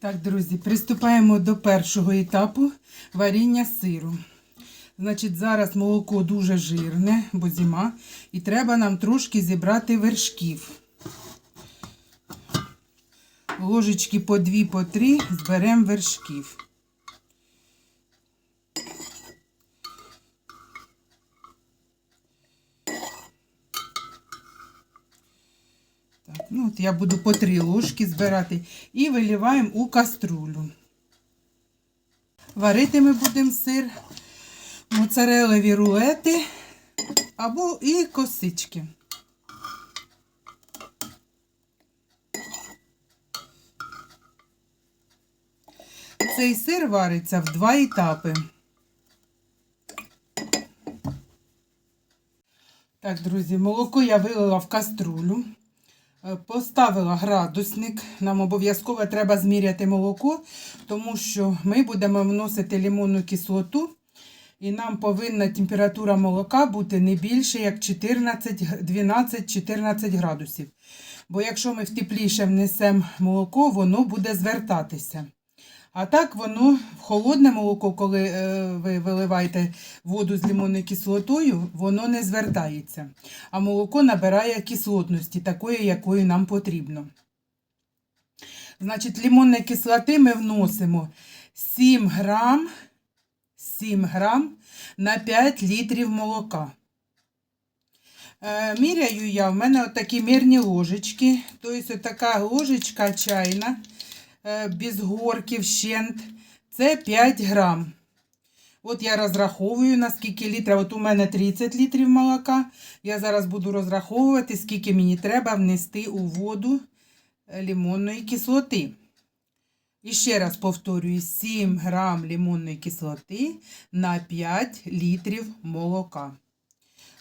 Так, друзі, приступаємо до першого етапу варіння сиру. Значить, зараз молоко дуже жирне, бо зима, і треба нам трошки зібрати вершків. Ложечки по дві, по три зберемо вершків. Так, ну от я буду по три ложки збирати і виливаємо у каструлю. Варити ми будемо сир, моцарелеві рулети або і косички. Цей сир вариться в два етапи. Так, друзі, молоко я вилила в каструлю. Е, Поставила градусник. Нам обов'язково треба зміряти молоко, тому що ми будемо вносити лимонну кислоту. І нам повинна температура молока бути не більше, як 12-14 градусів. Бо якщо ми в тепліше внесемо молоко, воно буде звертатися. А так воно в холодне молоко, коли е, ви виливаєте воду з лимонною кислотою, воно не звертається. А молоко набирає кислотності, такої, якої нам потрібно. Значить, лимонної кислоти ми вносимо 7 грам, 7 грам на 5 літрів молока. Е, міряю я, в мене отакі мірні ложечки, тобто така ложечка чайна без горків щент. Це 5 грам. От я розраховую, на скільки літрів. От у мене 30 літрів молока. Я зараз буду розраховувати, скільки мені треба внести у воду е, лимонної кислоти. І ще раз повторюю: 7 грам лимонної кислоти на 5 літрів молока.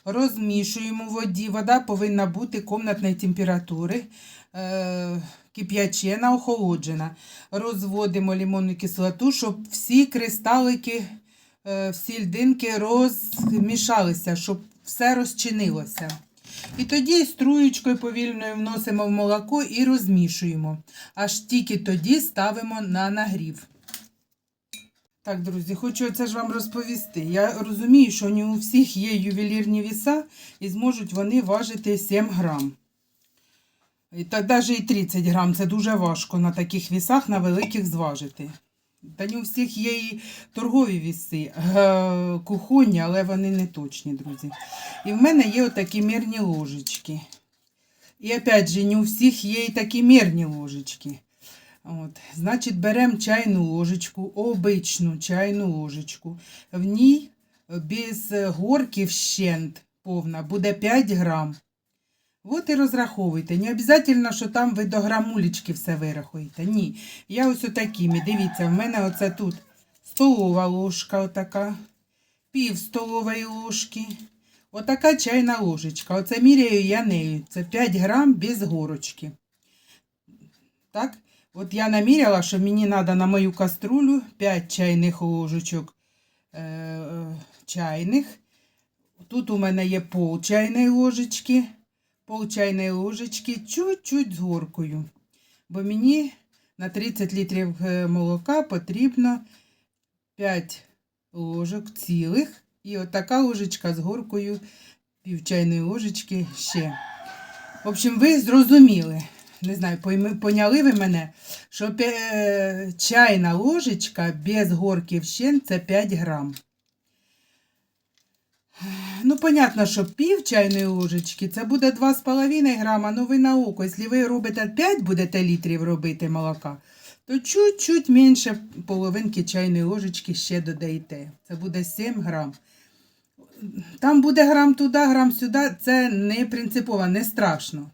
Розмішуємо в воді. Вода повинна бути комнатної температури, е, кип'ячена, охолоджена. Розводимо лимонну кислоту, щоб всі кристалики, е, всі льдинки розмішалися, щоб все розчинилося. І тоді струєчкою повільною вносимо в молоко і розмішуємо. Аж тільки тоді ставимо на нагрів. Так, друзі, хочу це ж вам розповісти. Я розумію, що не у всіх є ювелірні віса і зможуть вони важити 7 грам. І так навіть і 30 грам це дуже важко на таких вісах, на великих зважити. Та не у всіх є і торгові віси, кухонні, але вони не точні, друзі. І в мене є отакі мірні ложечки. І опять же, не у всіх є і такі мірні ложечки. От, Значить, беремо чайну ложечку, обичну чайну ложечку. В ній без горків щент повна буде 5 грам. От і розраховуйте. Не обов'язково, що там ви до грамулечки все вирахуєте. Ні. Я ось отакими. Дивіться, в мене оце тут столова ложка, отака, пів столової ложки. Отака чайна ложечка. Оце міряю я нею. Це 5 грам без горочки. Так? От я наміряла, що мені треба на мою каструлю 5 чайних ложечок е, е, чайних. Тут у мене є пол чайної ложечки, пол чайної ложечки, чуть-чуть з горкою. Бо мені на 30 літрів е, молока потрібно 5 ложок цілих. І от така ложечка з горкою, пів чайної ложечки ще. В общем, ви зрозуміли не знаю, поняли ви мене, що чайна ложечка без горків щен це 5 грам. Ну, понятно, що пів чайної ложечки це буде 2,5 грама. Ну, ви на око, якщо ви робите 5 будете літрів робити молока, то чуть-чуть менше половинки чайної ложечки ще додаєте. Це буде 7 грам. Там буде грам туди, грам сюди, це не принципово, не страшно.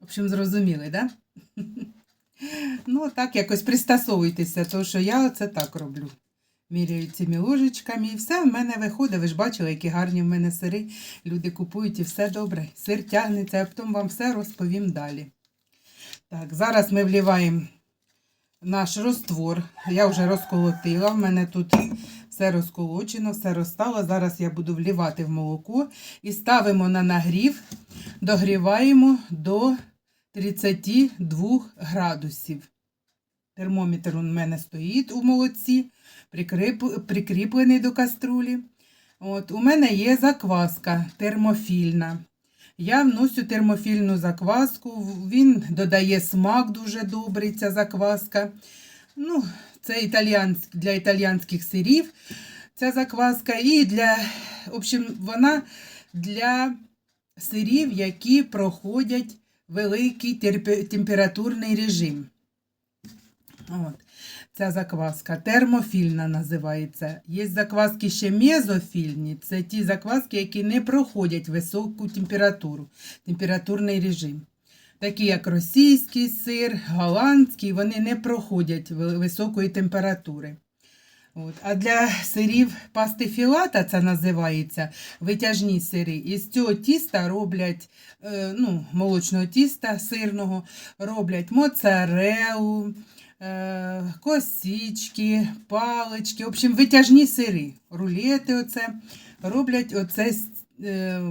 В общем, зрозуміли, да? Ну, так, якось пристосовуйтеся, тому що я оце так роблю. Міряю цими ложечками і все в мене виходить. Ви ж бачили, які гарні в мене сири. Люди купують і все добре. Сир тягнеться, а потім вам все розповім далі. Так, зараз ми вливаємо наш роствор. Я вже розколотила. В мене тут все розколочено, все розстало. Зараз я буду вливати в молоко і ставимо на нагрів, догріваємо до 32 градусів. Термометр у мене стоїть у молоці, прикріплений до каструлі. От, у мене є закваска термофільна. Я вносю термофільну закваску, він додає смак дуже добрий, ця закваска. Ну, це італіянськ, для італіянських сирів ця закваска. І для, в общем, вона для сирів, які проходять великий температурний режим. От. Ця закваска термофільна називається. Є закваски ще мезофільні. Це ті закваски, які не проходять високу температуру, температурний режим. Такі як російський сир, голландський, вони не проходять високої температури. От. А для сирів пасти філата, це називається витяжні сири. Із цього тіста роблять е, ну, молочного тіста сирного, роблять моцарелу, е, косички, палички. В общем, витяжні сири. Рулети оце. Роблять оце, е,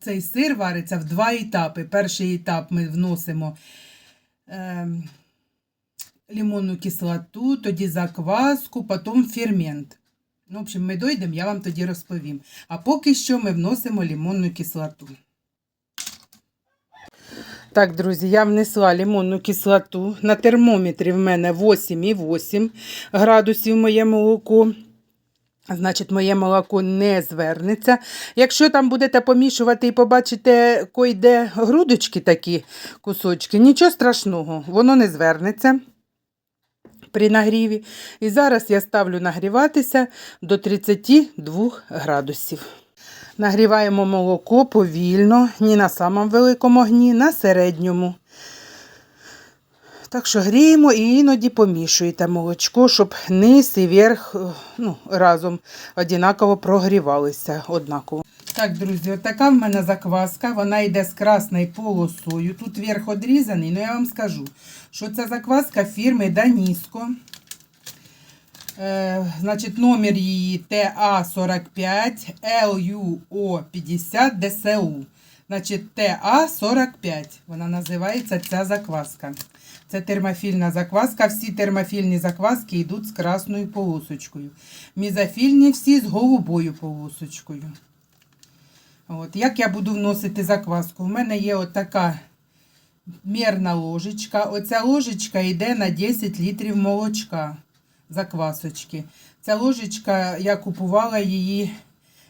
цей сир вариться в два етапи. Перший етап ми вносимо. Е, лимонну кислоту, тоді закваску, потім фермент. Ну, в общем, ми дойдемо, я вам тоді розповім. А поки що ми вносимо лимонну кислоту. Так, друзі, я внесла лимонну кислоту. На термометрі в мене 8,8 градусів моє молоко. Значить, моє молоко не звернеться. Якщо там будете помішувати і побачите, койде грудочки такі кусочки, нічого страшного, воно не звернеться при нагріві. І зараз я ставлю нагріватися до 32 градусів. Нагріваємо молоко повільно, не на самому великому огні, на середньому. Так що гріємо і іноді помішуєте молочко, щоб низ і верх е, ну, разом однаково прогрівалися однаково. Так, друзі, отака в мене закваска, вона йде з красною полосою. Тут верх одрізаний, але я вам скажу, що це закваска фірми Даніско. Е, значить, номер її TA45 LUO50 DSU. Значить, TA45. Вона називається ця закваска. Це термофільна закваска. Всі термофільні закваски йдуть з красною полосочкою. Мізофільні всі з голубою полосочкою. От, як я буду вносити закваску? У мене є отака мірна ложечка. Оця ложечка йде на 10 літрів молочка заквасочки. Ця ложечка, я купувала її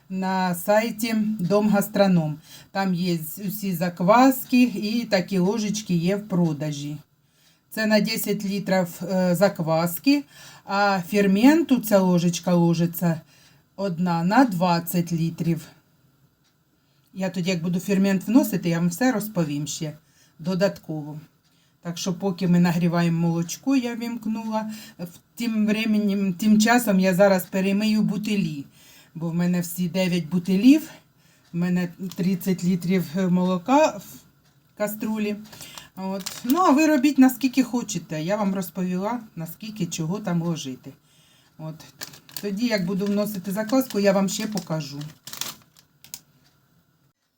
на сайті Дом Гастроном. Там є усі закваски і такі ложечки є в продажі. Це на 10 літрів е, закваски, а ферменту ця ложечка ложиться одна на 20 літрів. Я тоді, як буду фермент вносити, я вам все розповім ще додатково. Так що, поки ми нагріваємо молочко, я вімкнула. Тим, временем, тим часом я зараз перемию бутилі. Бо в мене всі 9 бутилів, в мене 30 літрів молока в каструлі. От. Ну, а ви робіть наскільки хочете. Я вам розповіла, наскільки чого там ложити. От. Тоді, як буду вносити закваску, я вам ще покажу.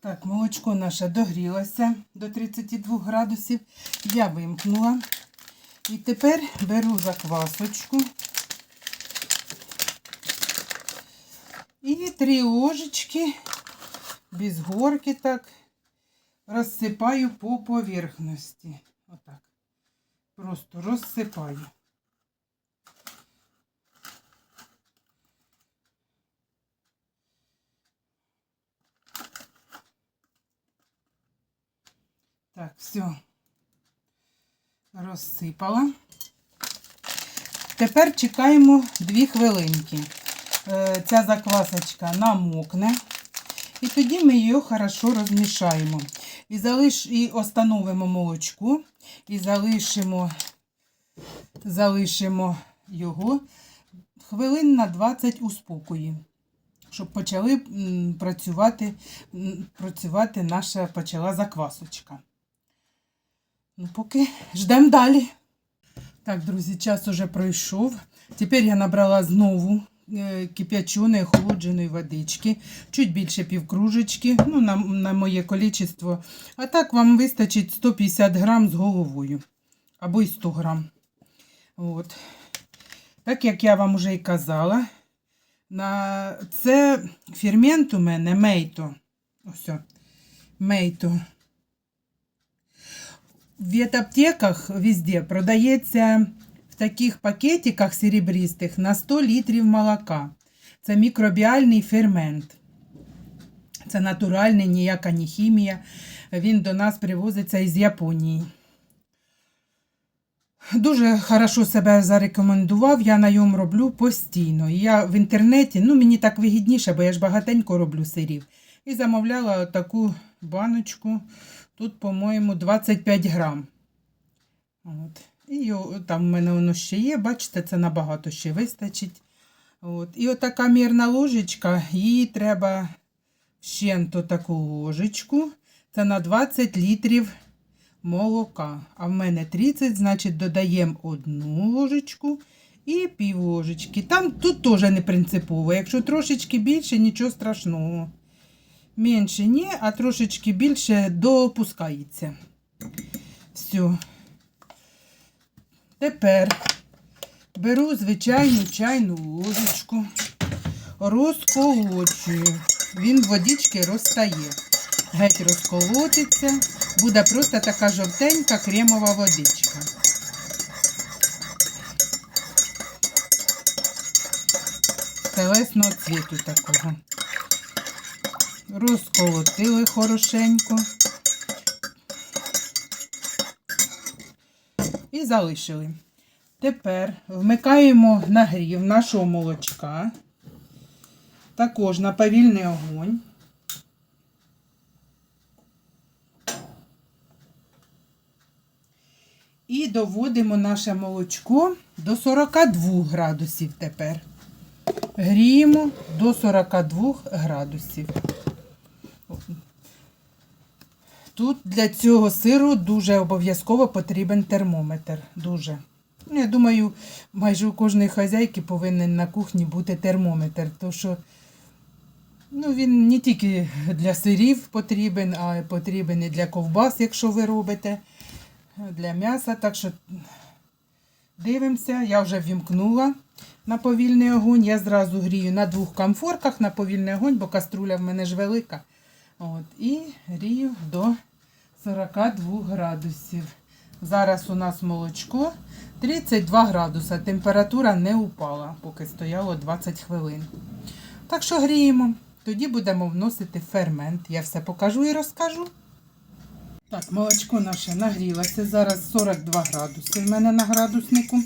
Так, молочко наше догрілося до 32 градусів. Я вимкнула. І тепер беру заквасочку. І три ложечки без горки так розсипаю по поверхності. Отак. Просто розсипаю. Так, все. Розсипала. Тепер чекаємо 2 хвилинки. Е, Ця заквасочка намокне. І тоді ми її хорошо розмішаємо. І, залиш... і остановимо молочко. І залишимо, залишимо його хвилин на 20 у спокої. Щоб почали працювати, працювати наша почала заквасочка. Ну, поки ждемо далі. Так, друзі, час уже пройшов. Тепер я набрала знову е, кип'яченої охолодженої водички, чуть більше півкружечки, ну, на, на моє количество. А так вам вистачить 150 грам з головою. Або й 100 грам. От. Так як я вам вже і казала, на... це фермент у мене мейто. Ось. Мейто. В ветаптеках везде продається в таких пакетиках серебристих на 100 літрів молока. Це мікробіальний фермент. Це натуральний, ніяка не хімія. Він до нас привозиться із Японії. Дуже хорошо себе зарекомендував, я на ньому роблю постійно. Я в інтернеті, ну мені так вигідніше, бо я ж багатенько роблю сирів. І замовляла таку баночку. Тут, по-моєму, 25 грам. От. І там в мене воно ще є, бачите, це набагато ще вистачить. От. І отака мірна ложечка, її треба щенто таку ложечку. Це на 20 літрів молока. А в мене 30, значить додаємо одну ложечку і пів ложечки. Там тут теж не принципово. Якщо трошечки більше, нічого страшного. Менше ні, а трошечки більше допускається. Все. Тепер беру звичайну чайну ложечку, розколочую. Він водички розтає. Геть розколотиться. Буде просто така жовтенька кремова водичка. Телесного цвіту такого. Розколотили хорошенько. І залишили. Тепер вмикаємо нагрів нашого молочка. Також на повільний огонь. І доводимо наше молочко до 42 градусів тепер. Гріємо до 42 градусів. Тут для цього сиру дуже обов'язково потрібен термометр. Дуже. Ну, Я думаю, майже у кожної хазяйки повинен на кухні бути термометр, тому що ну, він не тільки для сирів потрібен, а потрібен і для ковбас, якщо ви робите, для м'яса. Так що дивимося, я вже вімкнула на повільний огонь. Я зразу грію на двох комфорках на повільний огонь, бо каструля в мене ж велика. От, і грію до 42 градусів. Зараз у нас молочко 32 градуса. Температура не упала, поки стояло 20 хвилин. Так що гріємо. Тоді будемо вносити фермент. Я все покажу і розкажу. Так, молочко наше нагрілося. Зараз 42 градуси в мене на градуснику.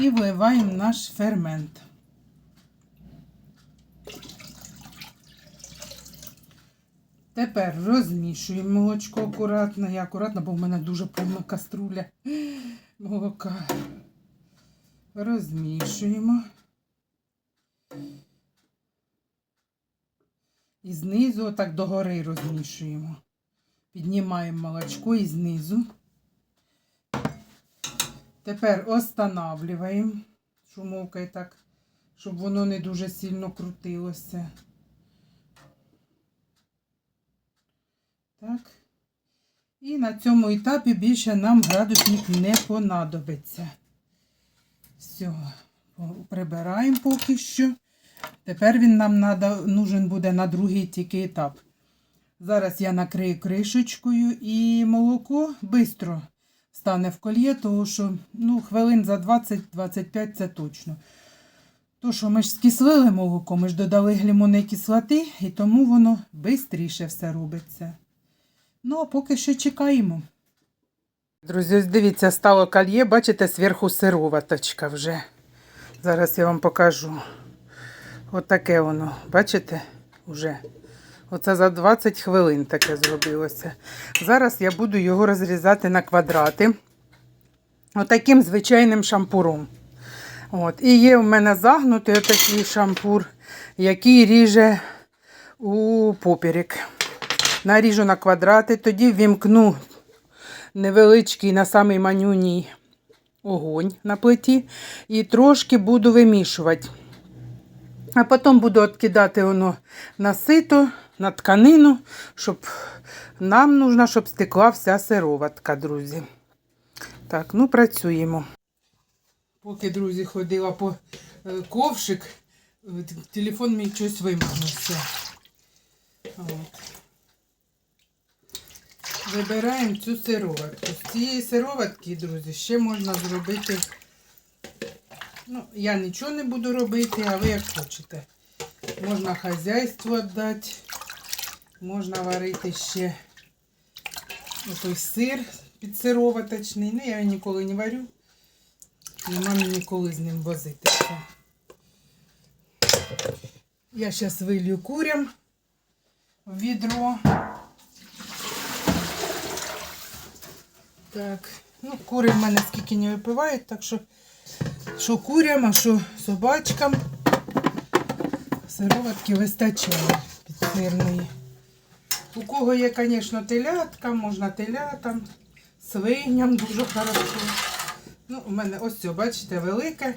І вливаємо наш фермент. Тепер розмішуємо молочко акуратно. Я акуратно, бо в мене дуже повна каструля молока. Розмішуємо. І знизу отак догори розмішуємо. Піднімаємо молочко і знизу. Тепер останавливаємо шумовкою так, щоб воно не дуже сильно крутилося. Так. І на цьому етапі більше нам градусник не понадобиться. Все, прибираємо поки що. Тепер він нам надо, нужен буде на другий тільки етап. Зараз я накрию кришечкою і молоко швидко стане в колє, тому що ну, хвилин за 20-25 це точно. То, що ми ж скислили молоко, ми ж додали глімонної кислоти, і тому воно швидше все робиться. Ну, а поки що чекаємо. Друзі, ось дивіться, стало кольє, бачите, зверху сироваточка вже. Зараз я вам покажу. Отаке воно, бачите, вже. Оце за 20 хвилин таке зробилося. Зараз я буду його розрізати на квадрати. Отаким звичайним шампуром. От. І є в мене загнутий отакий шампур, який ріже у поперек. Наріжу на квадрати, тоді вімкну невеличкий на самий манюній огонь на плиті і трошки буду вимішувати. А потім буду відкидати воно на сито, на тканину, щоб нам нужно, щоб стекла вся сироватка, друзі. Так, ну працюємо. Поки, друзі, ходила по е, ковшик, е, телефон мій щось вимагнувся. От. Вибираємо цю сироватку. З цієї сироватки, друзі, ще можна зробити. Ну, я нічого не буду робити, а ви як хочете. Можна хазяйству віддати, можна варити ще той сир підсироваточний. Ну, я ніколи не варю. Нема мені коли з ним возитися. Я зараз вилью курям в відро. Так, ну, кури в мене скільки не випивають, так що що курям, а що собачкам. Сироватки вистачає підсирної. У кого є, звісно, телятка, можна телятам, свиням дуже хорошо. Ну, у мене ось це, бачите, велике.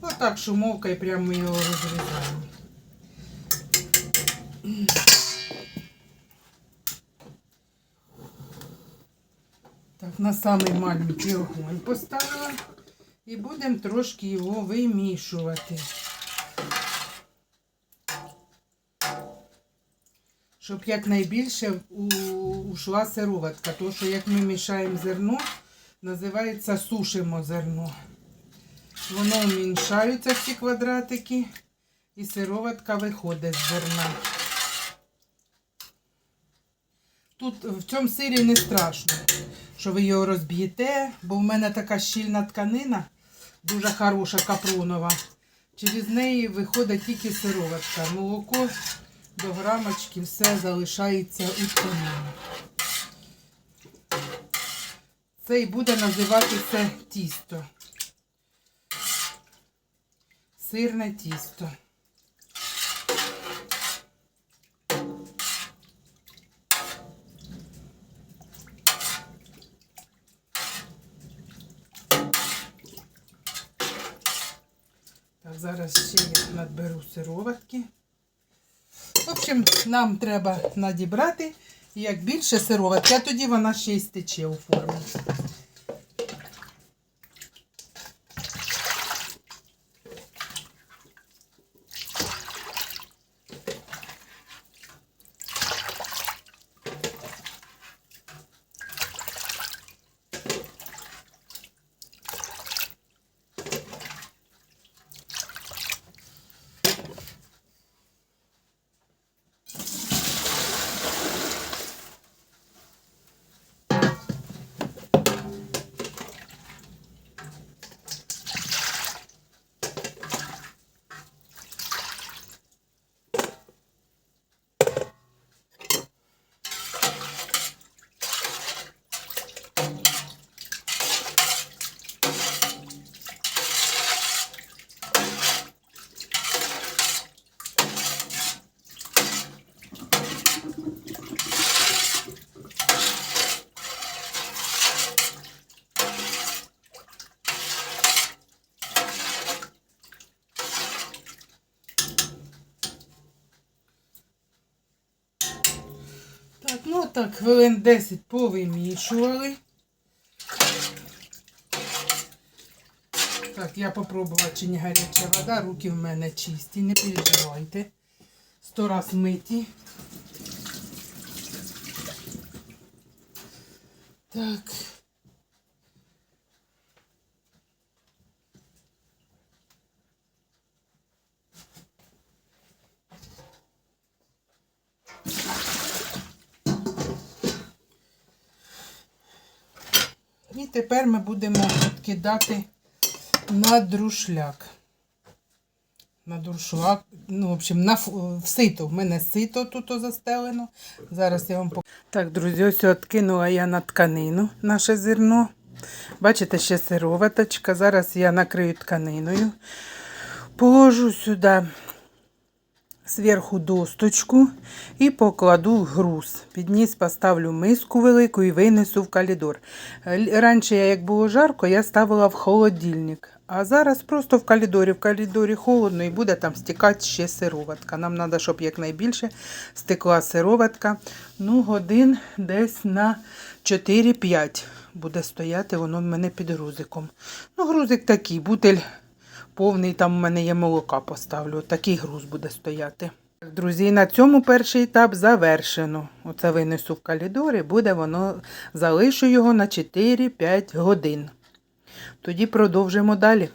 Отак шумовкою прямо його розрізаємо. На самий маленький огонь поставила. І будемо трошки його вимішувати. Щоб якнайбільше ушла сироватка. Тому що як ми мішаємо зерно, називається сушимо зерно. Воно уміншаються ці квадратики, і сироватка виходить з зерна. Тут в цьому сирі не страшно, що ви його розб'єте, бо в мене така щільна тканина, дуже хороша капронова. Через неї виходить тільки сироватка. Молоко до грамочки все залишається у тканині. Це і буде називатися тісто. Сирне тісто. Зараз ще надберу сироватки. В общем, нам треба надібрати як більше сироватки, а тоді вона ще й стече у формі. Так, хвилин 10 повимішували. Так, я попробувала, чи не гаряча вода, руки в мене чисті, не переживайте. Сто раз миті. Так. Тепер ми будемо кидати на друшляк. На друшлак, ну, в общем, на в сито. В мене сито тут застелено. Зараз я вам покажу. Так, друзі, ось откинула я на тканину наше зерно. Бачите, ще сироваточка. Зараз я накрию тканиною. Положу сюди зверху досточку і покладу груз. Під низ поставлю миску велику і винесу в коридор. Л- Раніше, як було жарко, я ставила в холодильник. А зараз просто в коридорі. В коридорі холодно і буде там стікати ще сироватка. Нам треба, щоб якнайбільше стекла сироватка. Ну, годин десь на 4-5 буде стояти воно в мене під грузиком. Ну, грузик такий, бутель повний, там в мене є молока поставлю. Такий груз буде стояти. Друзі, на цьому перший етап завершено. Оце винесу в калідор і буде воно, залишу його на 4-5 годин. Тоді продовжимо далі.